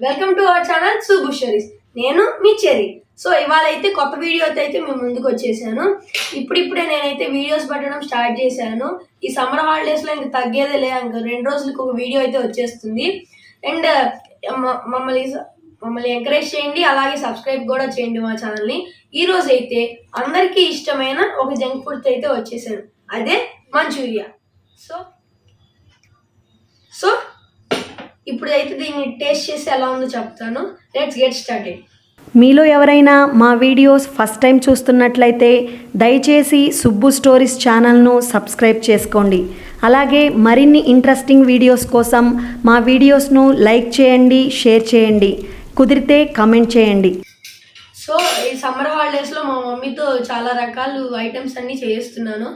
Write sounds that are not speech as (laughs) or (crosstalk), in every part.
Welcome to our channel Subu షరీస్ నేను మీ చెరి so ఇవాళ అయితే కొత్త వీడియోతో అయితే మేము ముందుకు వచ్చేసాను. ఇప్పుడిప్పుడే నేనైతే వీడియోస్ పెట్టడం స్టార్ట్ చేశాను. ఈ సమ్మర్ హాలిడేస్లో ఇంక తగ్గేదే లే ఇంకా రెండు రోజులకు ఒక వీడియో అయితే వచ్చేస్తుంది. అండ్ uh, మమ్మల్ని మమ్మల్ని ఎంకరేజ్ చేయండి అలాగే సబ్స్క్రైబ్ కూడా చేయండి మా ఛానల్ని ఈరోజు అయితే అందరికీ ఇష్టమైన ఒక జంక్ ఫుడ్ అయితే వచ్చేసాను. అదే మంచూరియా. సో సో ఇప్పుడు అయితే దీన్ని టేస్ట్ చేసి ఎలా ఉందో చెప్తాను. లెట్స్ గెట్ స్టార్టెడ్ మీలో ఎవరైనా మా వీడియోస్ ఫస్ట్ టైం చూస్తున్నట్లయితే దయచేసి సుబ్బు స్టోరీస్ ఛానల్ను సబ్స్క్రైబ్ చేసుకోండి. అలాగే మరిన్ని ఇంట్రెస్టింగ్ వీడియోస్ కోసం మా వీడియోస్ను లైక్ చేయండి షేర్ చేయండి. కుదిరితే కమెంట్ చేయండి. సో ఈ సమ్మర్ హాలిడేస్లో మా మమ్మీతో చాలా రకాలు ఐటమ్స్ అన్ని చేస్తున్నాను.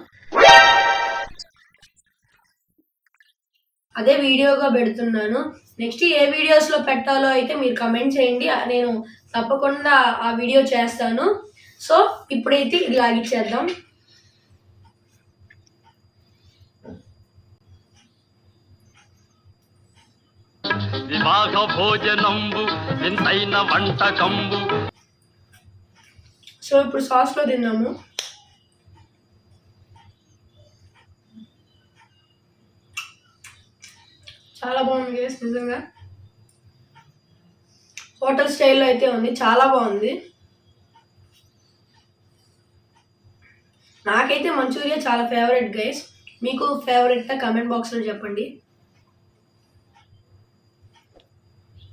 అదే వీడియోగా పెడుతున్నాను. నెక్స్ట్ ఏ వీడియోస్లో పెట్టాలో అయితే మీరు కమెంట్ చేయండి. నేను తప్పకుండా ఆ వీడియో చేస్తాను. సో ఇప్పుడైతే ఇది లాగిచ్చేద్దాం వివాహ భోజనంబు వింతైన వంటకంబు. సో ఇప్పుడు సాస్లో తిన్నాము. చాలా బాగుంది గేస్ నిజంగా. హోటల్ స్టైల్లో అయితే ఉంది చాలా బాగుంది. నాకైతే మంచూరియా చాలా ఫేవరెట్ గైస్ మీకు ఫేవరెట్ కమెంట్ బాక్స్లో చెప్పండి.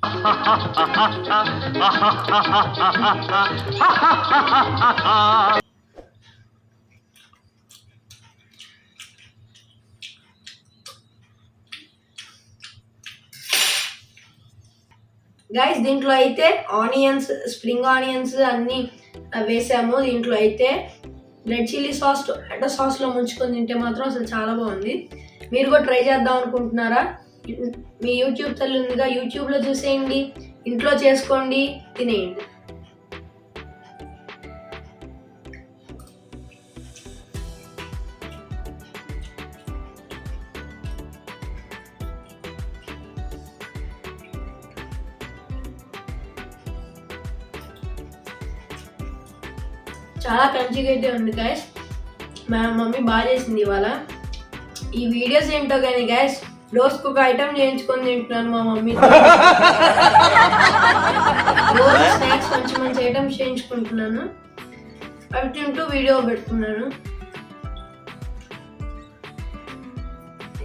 (laughs) గైస్ దీంట్లో అయితే ఆనియన్స్ స్ప్రింగ్ ఆనియన్స్ అన్నీ వేసాము. దీంట్లో అయితే రెడ్ చిల్లీ సాస్ టొమాటో సాస్లో ముంచుకొని తింటే మాత్రం అసలు చాలా బాగుంది. మీరు కూడా ట్రై చేద్దాం అనుకుంటున్నారా? మీ యూట్యూబ్ తల్లి ఉందిగా యూట్యూబ్లో చూసేయండి. ఇంట్లో చేసుకోండి. తినేయండి. చాలా క్రంచిగా ఉంది గైస్ మా మమ్మీ బాగా చేసింది ఇవాళ. ఈ వీడియోస్ ఏంటో కానీ గైస్ రోజుకు ఒక ఐటమ్ చేయించుకొని తింటున్నాను మా మమ్మీ. రోజు స్నాక్స్ మంచి మంచి ఐటమ్స్ చేయించుకుంటున్నాను. అవి తింటూ వీడియో పెడుతున్నాను.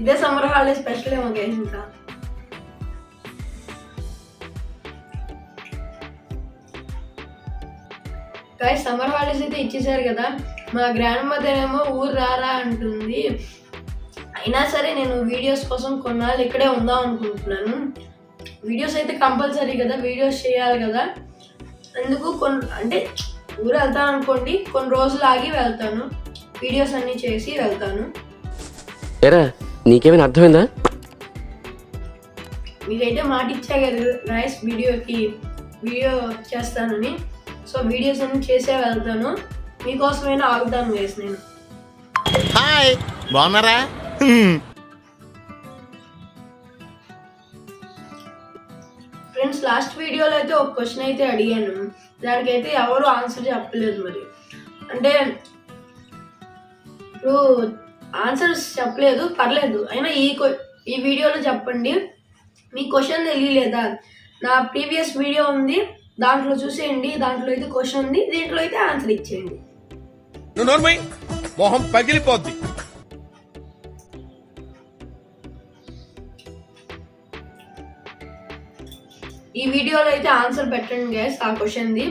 ఇదే సమ్మర్ హాలిడే స్పెషల్ ఏమో గైస్ ఇంకా. కానీ సమ్మర్ హాలిడేస్ అయితే ఇచ్చేసారు కదా. మా గ్రాండ్ మదర్ ఏమో ఊరు రారా అంటుంది. అయినా సరే నేను వీడియోస్ కోసం కొన్నాళ్ళు ఇక్కడే ఉందాం అనుకుంటున్నాను. వీడియోస్ అయితే కంపల్సరీ కదా వీడియోస్ చేయాలి కదా. అందుకు కొన్ని అంటే ఊరు వెళ్తాను అనుకోండి కొన్ని రోజులు ఆగి వెళ్తాను. వీడియోస్ అన్నీ చేసి వెళ్తాను. ఎరా నీకేమైనా అర్థమైందా? మీకైతే మాట ఇచ్చా కదా రైస్ వీడియోకి వీడియో చేస్తానని. సో వీడియోస్ అన్ని చేసే వెళ్తాను. మీకోసమైనా ఆగుతాను వేసి నేను. హాయ్ బాగున్నారా? ఫ్రెండ్స్ లాస్ట్ వీడియోలో అయితే ఒక క్వశ్చన్ అయితే అడిగాను. దానికైతే ఎవరు ఆన్సర్ చెప్పలేదు మరి. అంటే ఇప్పుడు ఆన్సర్స్ చెప్పలేదు పర్లేదు. అయినా ఈ ఈ వీడియోలో చెప్పండి. మీ క్వశ్చన్ తెలియలేదా? నా ప్రీవియస్ వీడియో ఉంది. దాంట్లో చూసేయండి దాంట్లో అయితే క్వశ్చన్ ఉంది దీంట్లో అయితే ఆన్సర్ ఇచ్చేయండి. మొహం పగిలిపోద్ది. ఈ వీడియోలో అయితే ఆన్సర్ పెట్టండి గైస్ ఆ క్వశ్చన్ది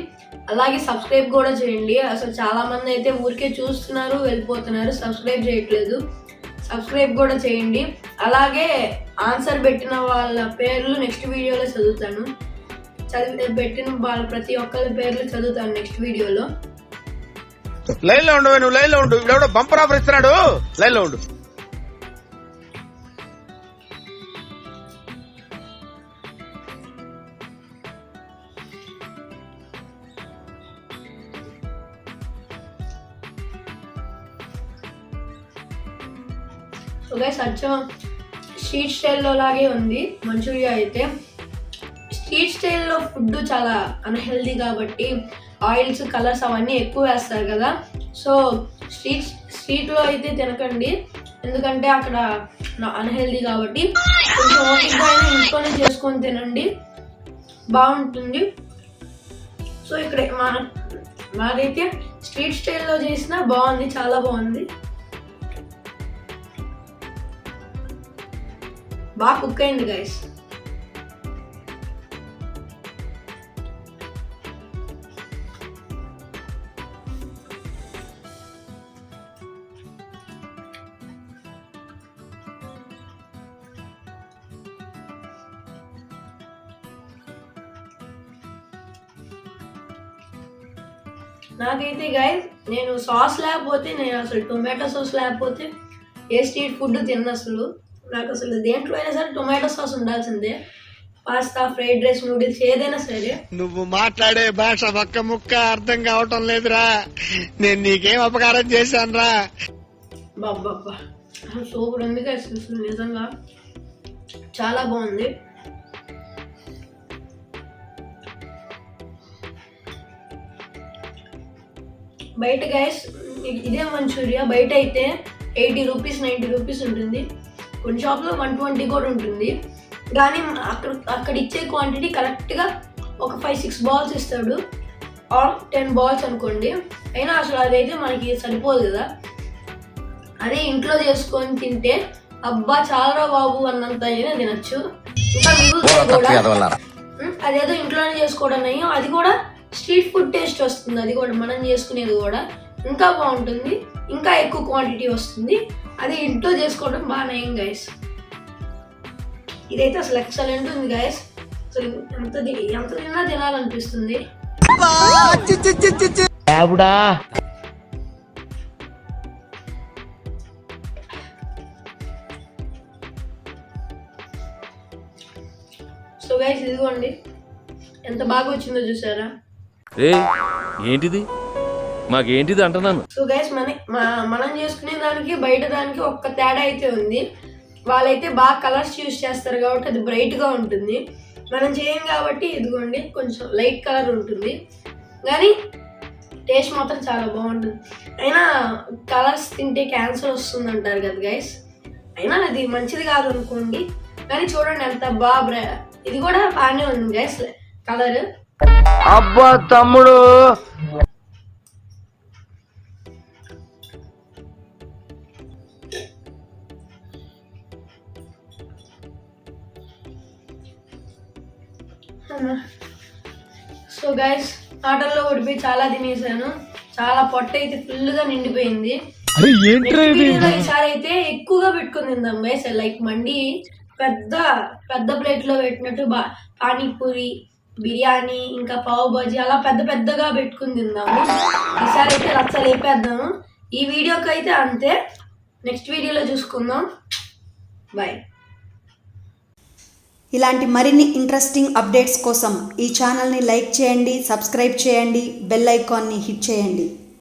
అలాగే సబ్స్క్రైబ్ కూడా చేయండి. అసలు చాలా మంది అయితే ఊరికే చూస్తున్నారు వెళ్ళిపోతున్నారు సబ్స్క్రైబ్ చేయట్లేదు. సబ్స్క్రైబ్ కూడా చేయండి. అలాగే ఆన్సర్ పెట్టిన వాళ్ళ పేర్లు నెక్స్ట్ వీడియోలో చదువుతాను. చదివి పెట్టిన వాళ్ళ ప్రతి ఒక్కరి పేర్లు చదువుతాను నెక్స్ట్ వీడియోలో. లైన్లో ఉండవు నువ్వు లైన్లో ఉండు ఇవిడెవడో బంపర్ ఆఫర్ ఇస్తున్నాడు. లైన్లో ఉండు. సో గైస్ అచ్చం. స్ట్రీట్ స్టైల్లో లాగే ఉంది. మంచూరియా అయితే. స్టైల్లో ఫుడ్ చాలా అన్హెల్దీ కాబట్టి ఆయిల్స్ కలర్స్ అవన్నీ ఎక్కువ వేస్తారు కదా. సో స్ట్రీట్ స్ట్రీట్లో అయితే తినకండి. ఎందుకంటే అక్కడ అన్హెల్దీ కాబట్టి కొంచెం ఓపికగా ఇంట్లోనే చేసుకొని తినండి. బాగుంటుంది. సో ఇక్కడ మా మాదైతే స్ట్రీట్ స్టైల్లో చేసిన బాగుంది చాలా బాగుంది. బాగా కుక్ అయింది గైస్ నాకైతే గాయస్ నేను సాస్ లేకపోతే నేను అసలు టొమాటో సాస్ లేకపోతే ఏ స్ట్రీట్ ఫుడ్ తిన్న అసలు. నాకు అసలు దేంట్లో అయినా సరే టొమాటో సాస్ ఉండాల్సిందే. పాస్తా ఫ్రైడ్ రైస్ నూడిల్స్ ఏదైనా సరే. నువ్వు మాట్లాడే భాష ఒక్క ముక్క అర్థం కావటం లేదురా. నేను నీకేం అపకారం చేశానురా. బాబ్బా సూపర్ ఉంది అసలు నిజంగా. చాలా బాగుంది. బయట గైస్ ఇదే మంచూరియా. బయట అయితే ఎయిటీ రూపీస్ నైంటీ రూపీస్ ఉంటుంది. కొన్ని షాప్లో వన్ ట్వంటీ కూడా ఉంటుంది. కానీ అక్కడ అక్కడ ఇచ్చే క్వాంటిటీ కరెక్ట్గా ఒక ఫైవ్ సిక్స్ బాల్స్ ఇస్తాడు. ఆర్ టెన్ బాల్స్ అనుకోండి. అయినా అసలు అదైతే మనకి సరిపోదు కదా. అదే ఇంట్లో చేసుకొని తింటే అబ్బా చాలా బాబు అన్నంత అయినా తినచ్చు. ఇంకా కూడా అదేదో ఇంట్లోనే చేసుకోవడం నయ్యం అది కూడా స్ట్రీట్ ఫుడ్ టేస్ట్ వస్తుంది. అది కూడా మనం చేసుకునేది కూడా ఇంకా బాగుంటుంది. ఇంకా ఎక్కువ క్వాంటిటీ వస్తుంది. అది ఇంట్లో చేసుకోవడం బాగా నయం గైస్ ఇదైతే అసలు ఎక్సలెంట్ ఉంది గైస్ అసలు ఎంత ఎంత తిన్నా తినాలనిపిస్తుంది. సో గైస్ ఇదిగోండి. ఎంత బాగా వచ్చిందో చూసారా? ఏ ఏంటిది? మాకేంటిది అంటున్నాను? సో గైస్ మన మనం చేసుకునే దానికి బయట దానికి ఒక్క తేడా అయితే ఉంది. వాళ్ళైతే బాగా కలర్స్ యూస్ చేస్తారు కాబట్టి అది బ్రైట్గా ఉంటుంది. మనం చేయం కాబట్టి ఇదిగోండి కొంచెం లైట్ కలర్ ఉంటుంది. కానీ టేస్ట్ మాత్రం చాలా బాగుంటుంది. అయినా కలర్స్ తింటే క్యాన్సర్ వస్తుంది అంటారు కదా గైస్ అయినా అది మంచిది కాదు అనుకోండి. కానీ చూడండి ఎంత బాగా ఇది కూడా బాగానే ఉంది గైస్ కలర్ అబ్బా తమ్ముడు. సో గైస్ ఆటల్లో ఓడిపోయి చాలా తినేసాను. చాలా పొట్ట అయితే ఫుల్గా నిండిపోయింది. Next video లో ఈసారి అయితే ఎక్కువగా పెట్టుకుని తిందాం గైస్ లైక్ మండి పెద్ద పెద్ద ప్లేట్లో పెట్టినట్టు బా పానీపూరి బిర్యానీ ఇంకా పావు బజీ అలా పెద్ద పెద్దగా పెట్టుకుని తిందాము. ఈసారి అయితే లచ్చ లేపేద్దాము. ఈ వీడియోకి అయితే అంతే. నెక్స్ట్ వీడియోలో చూసుకుందాం. బాయ్ ఇలాంటి మరిన్ని ఇంట్రెస్టింగ్ అప్డేట్స్ కోసం ఈ ఛానల్ని లైక్ చేయండి సబ్స్క్రైబ్ చేయండి బెల్ ఐకాన్ని హిట్ చేయండి.